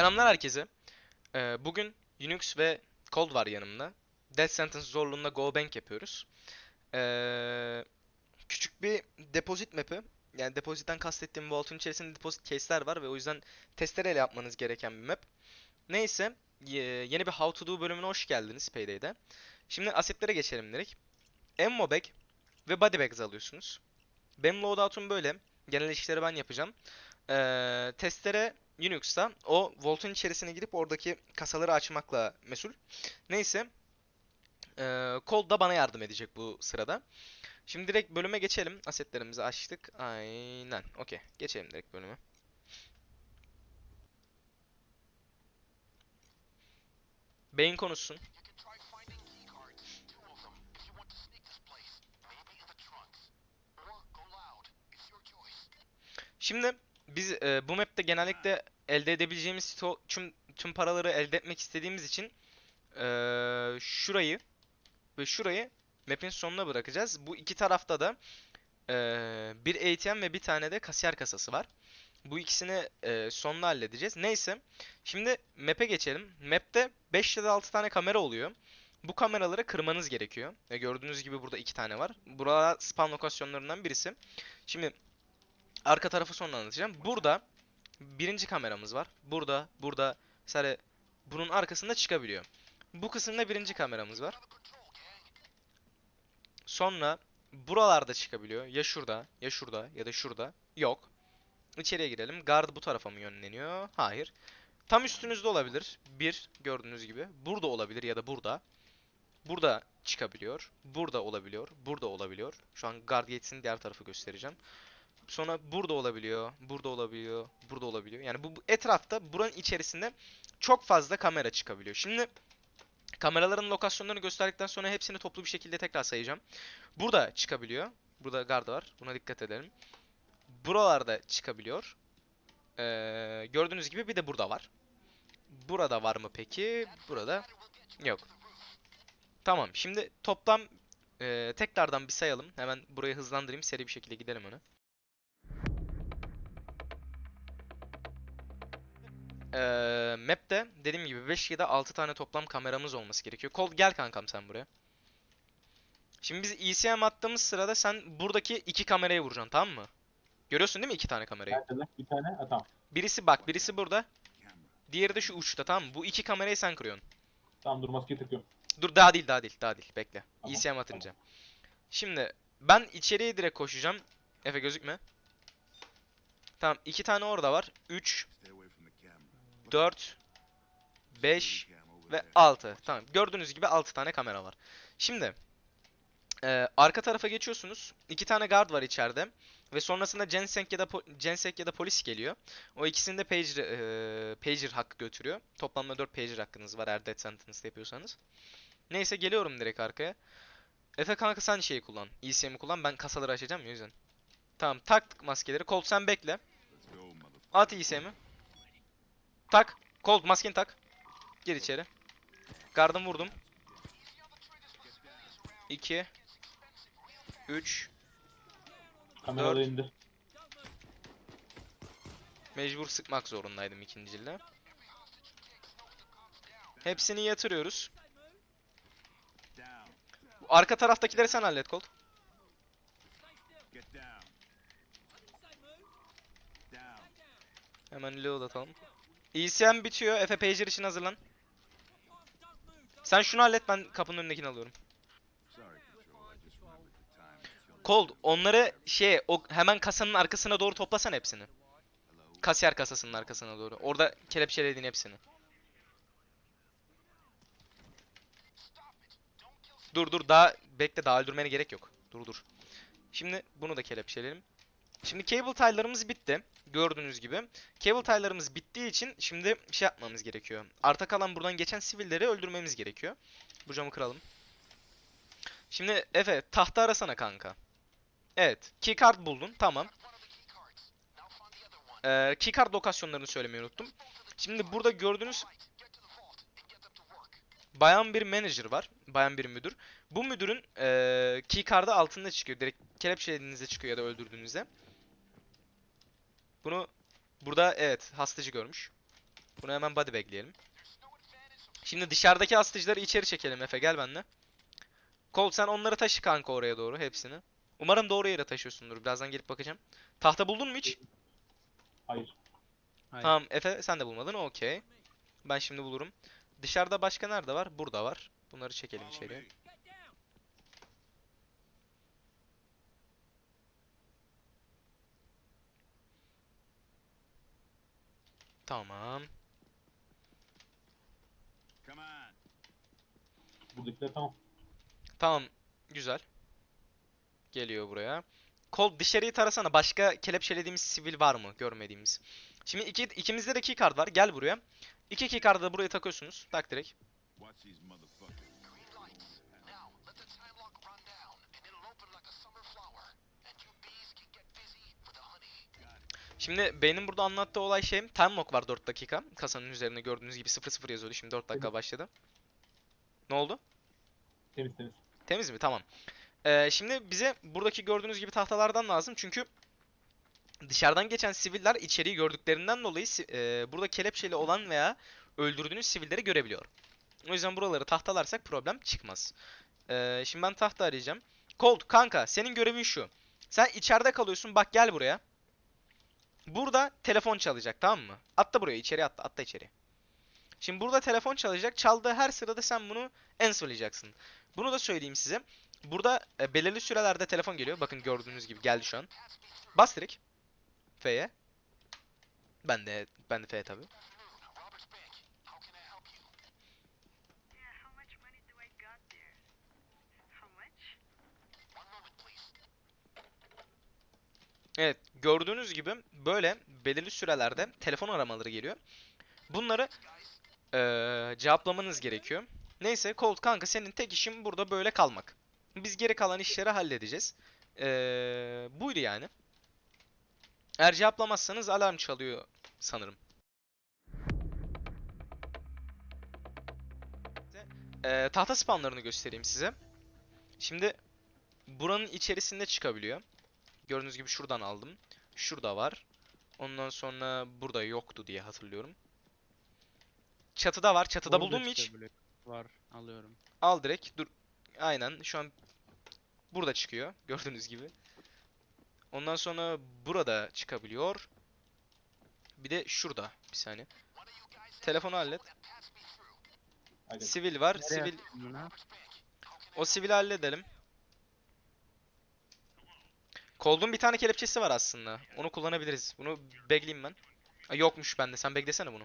Selamlar herkese. Ee, bugün Unix ve Cold var yanımda. Death Sentence zorluğunda Go Bank yapıyoruz. Ee, küçük bir deposit map'i. Yani depozitten kastettiğim vault'un içerisinde deposit case'ler var ve o yüzden testereyle yapmanız gereken bir map. Neyse, ye- yeni bir How to Do bölümüne hoş geldiniz Payday'de. Şimdi asetlere geçelim direkt. Ammo bag ve body bags alıyorsunuz. Benim loadout'um böyle. Genel işleri ben yapacağım. Ee, testere Unix'ta o Vault'un içerisine girip oradaki kasaları açmakla mesul. Neyse. Ee, Cold da bana yardım edecek bu sırada. Şimdi direkt bölüme geçelim. Asetlerimizi açtık. Aynen. Okey. Geçelim direkt bölüme. Beyin konuşsun. Şimdi biz e, bu map'te genellikle elde edebileceğimiz tüm tüm paraları elde etmek istediğimiz için e, şurayı ve şurayı map'in sonuna bırakacağız. Bu iki tarafta da e, bir ATM ve bir tane de kasiyer kasası var. Bu ikisini e, sonuna halledeceğiz. Neyse. Şimdi map'e geçelim. Map'te 5 ya da 6 tane kamera oluyor. Bu kameraları kırmanız gerekiyor. Ve gördüğünüz gibi burada iki tane var. Buralar spawn lokasyonlarından birisi. Şimdi arka tarafı sonra anlatacağım. Burada birinci kameramız var. Burada, burada, mesela bunun arkasında çıkabiliyor. Bu kısımda birinci kameramız var. Sonra buralarda çıkabiliyor. Ya şurada, ya şurada, ya da şurada. Yok. İçeriye girelim. Guard bu tarafa mı yönleniyor? Hayır. Tam üstünüzde olabilir. Bir, gördüğünüz gibi. Burada olabilir ya da burada. Burada çıkabiliyor. Burada olabiliyor. Burada olabiliyor. Şu an guard gates'in diğer tarafı göstereceğim. Sonra burada olabiliyor, burada olabiliyor, burada olabiliyor. Yani bu etrafta buranın içerisinde çok fazla kamera çıkabiliyor. Şimdi kameraların lokasyonlarını gösterdikten sonra hepsini toplu bir şekilde tekrar sayacağım. Burada çıkabiliyor. Burada garda var. Buna dikkat edelim. Buralarda çıkabiliyor. Ee, gördüğünüz gibi bir de burada var. Burada var mı peki? Burada yok. Tamam. Şimdi toplam e, tekrardan bir sayalım. Hemen burayı hızlandırayım. Seri bir şekilde gidelim öne. Ee, map'te dediğim gibi 5 ya da 6 tane toplam kameramız olması gerekiyor. Kol gel kankam sen buraya. Şimdi biz ECM attığımız sırada sen buradaki iki kamerayı vuracaksın tamam mı? Görüyorsun değil mi iki tane kamerayı? Nerede? Bir tane. Ha tamam. Birisi bak birisi burada. Diğeri de şu uçta tamam mı? Bu iki kamerayı sen kırıyorsun. Tamam dur maskeyi takıyorum. Dur daha değil daha değil daha değil bekle. Tamam, ECM atınca. Şimdi ben içeriye direkt koşacağım. Efe gözükme. Tamam iki tane orada var. 3, 4, 5 ve 6. Tamam. Gördüğünüz gibi 6 tane kamera var. Şimdi e, arka tarafa geçiyorsunuz. 2 tane guard var içeride ve sonrasında Gensek ya da Gensek ya da polis geliyor. O ikisini de pager e, pager hakkı götürüyor. Toplamda 4 pager hakkınız var eğer death sentence yapıyorsanız. Neyse geliyorum direkt arkaya. Efe kanka sen şeyi kullan. ECM'i kullan. Ben kasaları açacağım o yüzden. Tamam taktık maskeleri. Colt sen bekle. At ECM'i. Tak. Colt maskeni tak. Gir içeri. Gardım vurdum. 2 3 Kameraları Dört. indir. Mecbur sıkmak zorundaydım ikinciyle. Hepsini yatırıyoruz. Arka taraftakileri sen hallet Colt. Hemen load atalım. ECM bitiyor. Efe pager için hazırlan. Sen şunu hallet ben kapının önündekini alıyorum. Cold onları şey o hemen kasanın arkasına doğru toplasan hepsini. Kasiyer kasasının arkasına doğru. Orada kelepçelediğin hepsini. Dur dur daha bekle daha öldürmene gerek yok. Dur dur. Şimdi bunu da kelepçeleyelim. Şimdi cable tile'larımız bitti. Gördüğünüz gibi. Cable tile'larımız bittiği için şimdi şey yapmamız gerekiyor. Arta kalan buradan geçen sivilleri öldürmemiz gerekiyor. Bu camı kıralım. Şimdi Efe tahta arasana kanka. Evet. Keycard buldun. Tamam. Ee, keycard lokasyonlarını söylemeyi unuttum. Şimdi burada gördüğünüz bayan bir manager var. Bayan bir müdür. Bu müdürün ee, keycard'ı altında çıkıyor. Direkt kelepçelediğinizde çıkıyor ya da öldürdüğünüzde. Bunu burada evet hastacı görmüş. Bunu hemen body bagleyelim. Şimdi dışarıdaki astıcıları içeri çekelim Efe gel benimle. Colt sen onları taşı kanka oraya doğru hepsini. Umarım doğru yere taşıyorsundur. Birazdan gelip bakacağım. Tahta buldun mu hiç? Hayır. Hayır. Tamam Efe sen de bulmadın. Okey. Ben şimdi bulurum. Dışarıda başka nerede var? Burada var. Bunları çekelim içeriye. Tamam. Come on. Buradakiler tamam. Tamam. Güzel. Geliyor buraya. Kol dışarıyı tarasana. Başka kelepçelediğimiz sivil var mı? Görmediğimiz. Şimdi iki, ikimizde de keycard var. Gel buraya. İki keycard'ı da buraya takıyorsunuz. Tak direkt. Şimdi benim burada anlattığı olay şey time lock var 4 dakika. Kasanın üzerinde gördüğünüz gibi 00 yazıyordu. Şimdi 4 dakika başladı. Ne oldu? Temiz temiz. Temiz mi? Tamam. Ee, şimdi bize buradaki gördüğünüz gibi tahtalardan lazım. Çünkü dışarıdan geçen siviller içeriği gördüklerinden dolayı e, burada kelepçeli olan veya öldürdüğünüz sivilleri görebiliyor. O yüzden buraları tahtalarsak problem çıkmaz. Ee, şimdi ben tahta arayacağım. Colt kanka senin görevin şu. Sen içeride kalıyorsun bak gel buraya. Burada telefon çalacak tamam mı? Atla buraya içeri atla atla içeri. Şimdi burada telefon çalacak. Çaldığı her sırada sen bunu answerlayacaksın. Bunu da söyleyeyim size. Burada e, belirli sürelerde telefon geliyor. Bakın gördüğünüz gibi geldi şu an. Bas direkt. F'ye. Ben de ben de F tabi. Evet, gördüğünüz gibi böyle belirli sürelerde telefon aramaları geliyor. Bunları eee, cevaplamanız gerekiyor. Neyse Colt kanka senin tek işin burada böyle kalmak. Biz geri kalan işleri halledeceğiz. Eee, buydu yani. Eğer cevaplamazsanız alarm çalıyor sanırım. Eee, tahta spawnlarını göstereyim size. Şimdi buranın içerisinde çıkabiliyor. Gördüğünüz gibi şuradan aldım. Şurada var. Ondan sonra burada yoktu diye hatırlıyorum. Çatıda var. Çatıda Orada buldun mu hiç? Var alıyorum. Al direkt. Dur. Aynen. Şu an burada çıkıyor. Gördüğünüz gibi. Ondan sonra burada çıkabiliyor. Bir de şurada. Bir saniye. Telefonu hallet. Sivil var. Nereye Sivil. O sivili halledelim. Cold'un bir tane kelepçesi var aslında. Onu kullanabiliriz. Bunu begleyeyim ben. Aa, yokmuş bende. Sen beklesene bunu.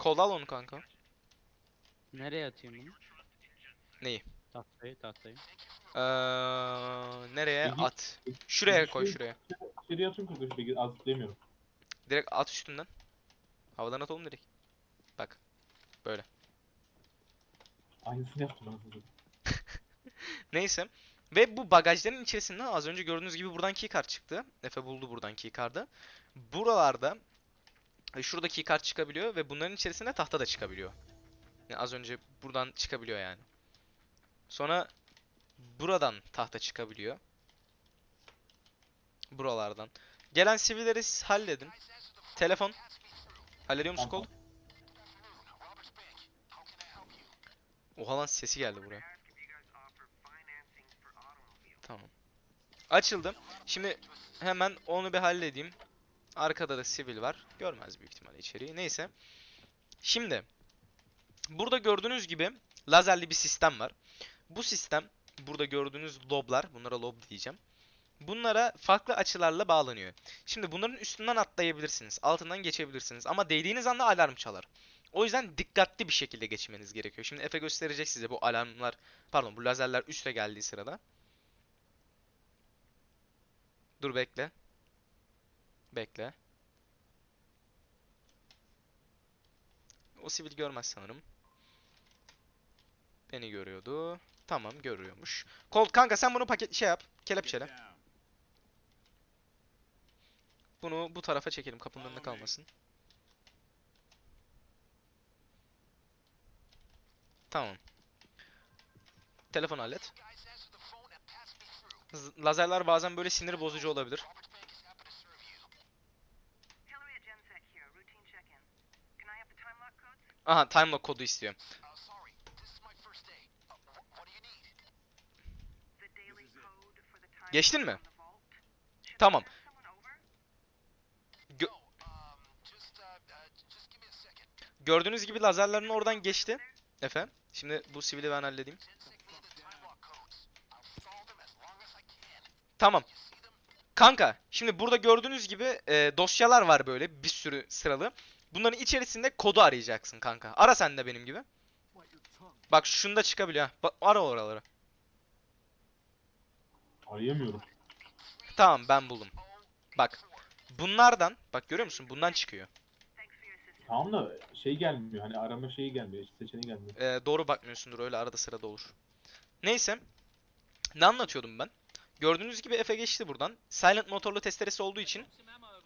Cold al onu kanka. Nereye atayım bunu? Neyi? Tahtayı tahtayı. Ee, nereye? At. Şuraya koy şu- şuraya. İçeriye atıyorum kanka şu az zıplayamıyorum. Direkt at üstünden. Havadan at oğlum direkt. Bak. Böyle. Aynısını yaptım ben. Neyse. Ve bu bagajların içerisinden az önce gördüğünüz gibi buradan keycard çıktı. Efe buldu buradan keycard'ı. Buralarda e, şurada keycard çıkabiliyor ve bunların içerisinde tahta da çıkabiliyor. Yani az önce buradan çıkabiliyor yani. Sonra buradan tahta çıkabiliyor. Buralardan. Gelen sivilleri halledin. Telefon. Hallediyor musun. Colt? Oha lan sesi geldi buraya. Tamam. Açıldı. Şimdi hemen onu bir halledeyim. Arkada da sivil var. Görmez büyük ihtimalle içeriği. Neyse. Şimdi burada gördüğünüz gibi lazerli bir sistem var. Bu sistem burada gördüğünüz loblar, bunlara lob diyeceğim. Bunlara farklı açılarla bağlanıyor. Şimdi bunların üstünden atlayabilirsiniz. Altından geçebilirsiniz. Ama değdiğiniz anda alarm çalar. O yüzden dikkatli bir şekilde geçmeniz gerekiyor. Şimdi Efe gösterecek size bu alarmlar, pardon bu lazerler üste geldiği sırada. Dur bekle. Bekle. O sivil görmez sanırım. Beni görüyordu. Tamam görüyormuş. Colt kanka sen bunu paket şey yap. Kelepçele. Bunu bu tarafa çekelim kapının önünde kalmasın. Tamam. Telefon hallet. Lazerler bazen böyle sinir bozucu olabilir. Aha time lock kodu istiyor. Geçtin mi? Tamam. Gö-. Gördüğünüz gibi lazerlerin oradan geçti. Efendim. Şimdi bu sivili ben halledeyim. Tamam. Kanka, şimdi burada gördüğünüz gibi e, dosyalar var böyle bir sürü sıralı. Bunların içerisinde kodu arayacaksın kanka. Ara sen de benim gibi. Bak şunda çıkabiliyor. ha. Bak, ara oraları. Arayamıyorum. Tamam ben buldum. Bak. Bunlardan, bak görüyor musun? Bundan çıkıyor. Tamam da şey gelmiyor. Hani arama şeyi gelmiyor. Seçeneği gelmiyor. E, doğru bakmıyorsundur öyle arada sırada olur. Neyse. Ne anlatıyordum ben? Gördüğünüz gibi Efe geçti buradan. Silent motorlu testeresi olduğu için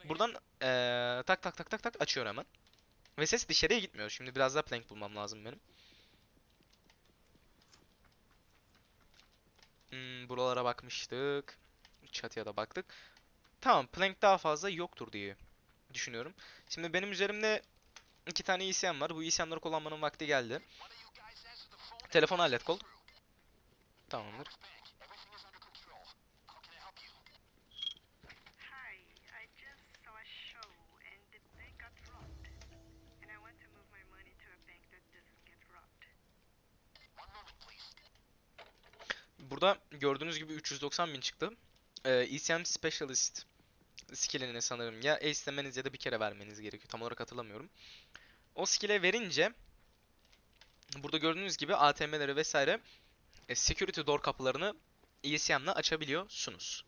buradan e, tak tak tak tak tak açıyor hemen. Ve ses dışarıya gitmiyor. Şimdi biraz daha plank bulmam lazım benim. Hmm, buralara bakmıştık. Çatıya da baktık. Tamam, plank daha fazla yoktur diye düşünüyorum. Şimdi benim üzerimde iki tane ECM var. Bu ECM'leri kullanmanın vakti geldi. Telefonu hallet kol. Tamamdır. Burada gördüğünüz gibi 390 bin çıktı. Ee, ECM Specialist skillini sanırım ya ace'lemeniz ya da bir kere vermeniz gerekiyor. Tam olarak hatırlamıyorum. O skill'e verince burada gördüğünüz gibi ATM'leri vesaire e, security door kapılarını ECM'le açabiliyorsunuz.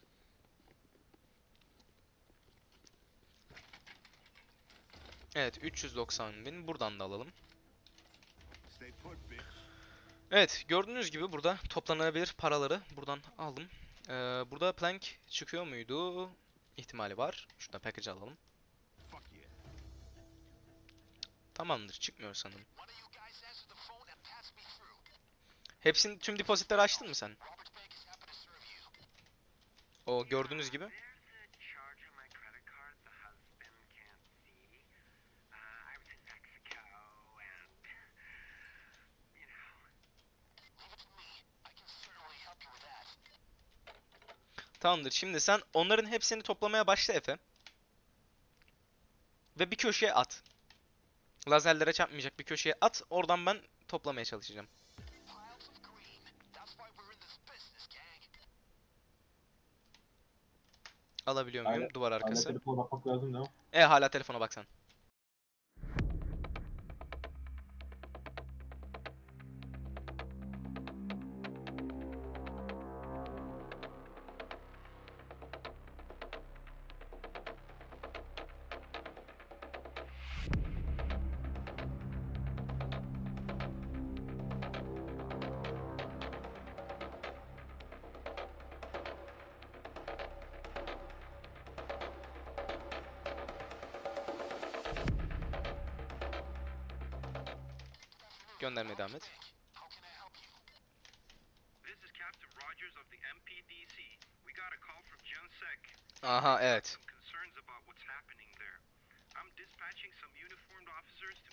Evet 390 bin buradan da alalım. Evet, gördüğünüz gibi burada toplanabilir paraları buradan aldım. Ee, burada plank çıkıyor muydu? İhtimali var. Şuradan package alalım. Tamamdır, çıkmıyor sanırım. Hepsini, tüm depozitleri açtın mı sen? O gördüğünüz gibi. Tamamdır, şimdi sen onların hepsini toplamaya başla Efe. Ve bir köşeye at. Lazerlere çarpmayacak bir köşeye at. Oradan ben toplamaya çalışacağım. Alabiliyor muyum? Hala- Duvar Hala arkası. telefona bakmak lazım değil mi? E hala telefona baksan.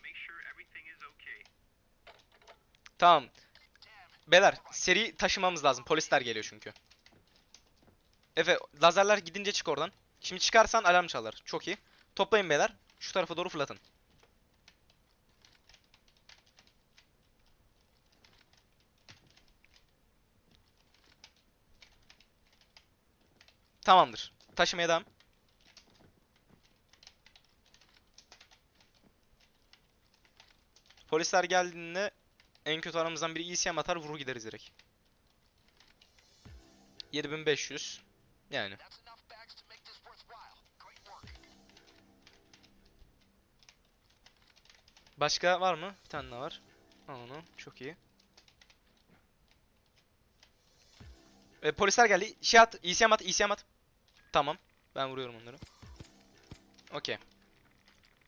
Make sure everything is okay. Tamam. Beyler seri taşımamız lazım. Polisler geliyor çünkü. Efe lazerler gidince çık oradan. Şimdi çıkarsan alarm çalar. Çok iyi. Toplayın beyler. Şu tarafa doğru fırlatın. Tamamdır. Taşımaya devam. Polisler geldiğinde en kötü aramızdan biri ECM atar vurur gideriz direkt. 7500. Yani. Başka var mı? Bir tane daha var. Al onu. Çok iyi. E, polisler geldi. Şey at. ECM at. ECM at. Tamam. Ben vuruyorum onları. Okey.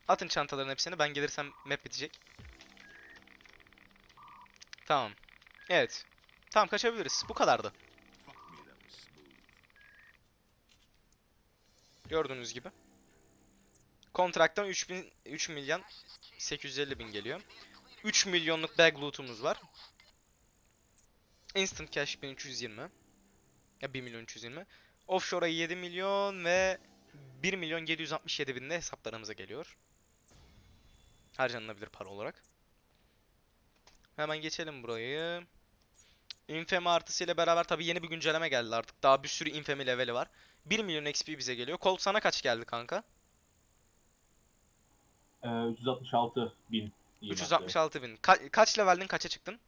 Atın çantaların hepsini. Ben gelirsem map bitecek. Tamam. Evet. Tamam kaçabiliriz. Bu kadardı. Gördüğünüz gibi. Kontraktan 3 bin, 3 milyon 850 bin geliyor. 3 milyonluk bag loot'umuz var. Instant cash 1320. Ya 1 milyon 320. Offshore'a 7 milyon ve 1 milyon 767 bin de hesaplarımıza geliyor. Harcanılabilir para olarak. Hemen geçelim burayı. Infamy artısıyla beraber tabii yeni bir güncelleme geldi artık. Daha bir sürü Infamy leveli var. 1 milyon XP bize geliyor. Colt sana kaç geldi kanka? Ee, 366 bin. diyeyim 366 bin. Ka- kaç leveldin kaça çıktın?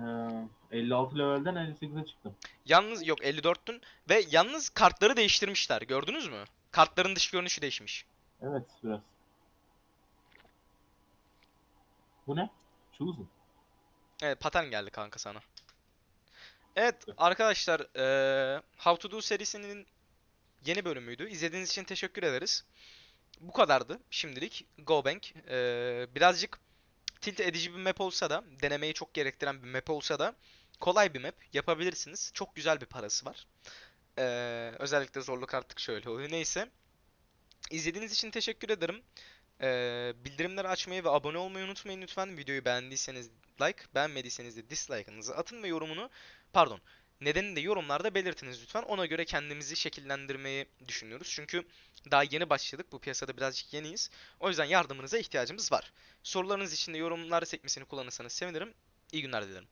Hatta. Ee, 56 levelden 58'e çıktım. Yalnız yok 54'tün ve yalnız kartları değiştirmişler. Gördünüz mü? Kartların dış görünüşü değişmiş. Evet biraz. Bu ne? Chosen. Evet patern geldi kanka sana. Evet arkadaşlar eee, How to Do serisinin yeni bölümüydü. İzlediğiniz için teşekkür ederiz. Bu kadardı şimdilik. Go Bank. Eee, birazcık tilt edici bir map olsa da, denemeyi çok gerektiren bir map olsa da kolay bir map yapabilirsiniz. Çok güzel bir parası var. Eee, özellikle zorluk artık şöyle oluyor. Neyse. İzlediğiniz için teşekkür ederim. Eee, bildirimleri açmayı ve abone olmayı unutmayın lütfen. Videoyu beğendiyseniz like, beğenmediyseniz de dislike'ınızı atın ve yorumunu, pardon, nedenini de yorumlarda belirtiniz lütfen. Ona göre kendimizi şekillendirmeyi düşünüyoruz. Çünkü daha yeni başladık. Bu piyasada birazcık yeniyiz. O yüzden yardımınıza ihtiyacımız var. Sorularınız için de yorumlar sekmesini kullanırsanız sevinirim. İyi günler dilerim.